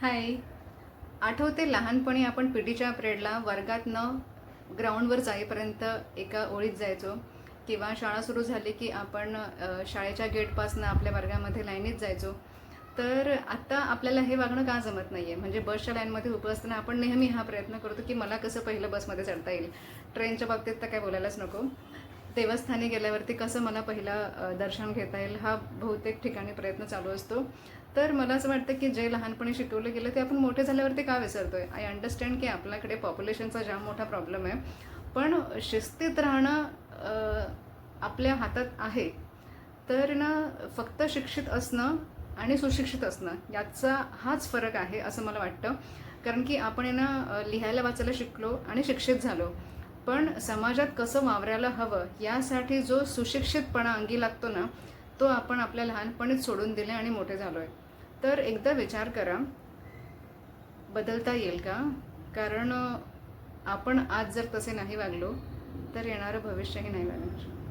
हाय. आठवते लहानपणी आपण पी टीच्या परेडला वर्गातनं ग्राउंडवर जाईपर्यंत एका ओळीत जायचो. किंवा शाळा सुरू झाली की आपण शाळेच्या गेटपासनं आपल्या वर्गामध्ये लाईनीत जायचो. तर आता आपल्याला हे वागणं का जमत नाही आहे म्हणजे बसच्या लाईनमध्ये उभं असताना आपण नेहमी हा प्रयत्न करतो की मला कसं पहिलं बसमध्ये चढता येईल? ट्रेनच्या बाबतीत तर काय बोलायलाच नको. देवस्थानी गेल्यावरती कसं मला पहिला दर्शन घेता येईल हा बहुतेक ठिकाणी प्रयत्न चालू असतो. तर मला असं वाटतं की जे लहानपणी शिकवलं गेलं ते आपण मोठे झाल्यावरती का विसरतोय? आय अंडरस्टँड की आपल्याकडे पॉप्युलेशनचा जाम मोठा प्रॉब्लेम आहे. पण शिस्तीत राहणं आपल्या हातात आहे. तर ना फक्त शिक्षित असणं आणि सुशिक्षित असणं याचा हाच फरक आहे असं मला वाटतं. कारण की आपण आहे ना लिहायला वाचायला शिकलो आणि शिक्षित झालो. पण समाजात कसं वावरायला हवं यासाठी जो सुशिक्षितपणा अंगी लागतो ना तो आपण आपल्या लहानपणीच सोडून दिले आणि मोठे झालो आहे तर एकदा विचार करा. बदलता येईल का? कारण आपण आज जर तसे नाही वागलो तर येणारं भविष्यही नाही वागणार.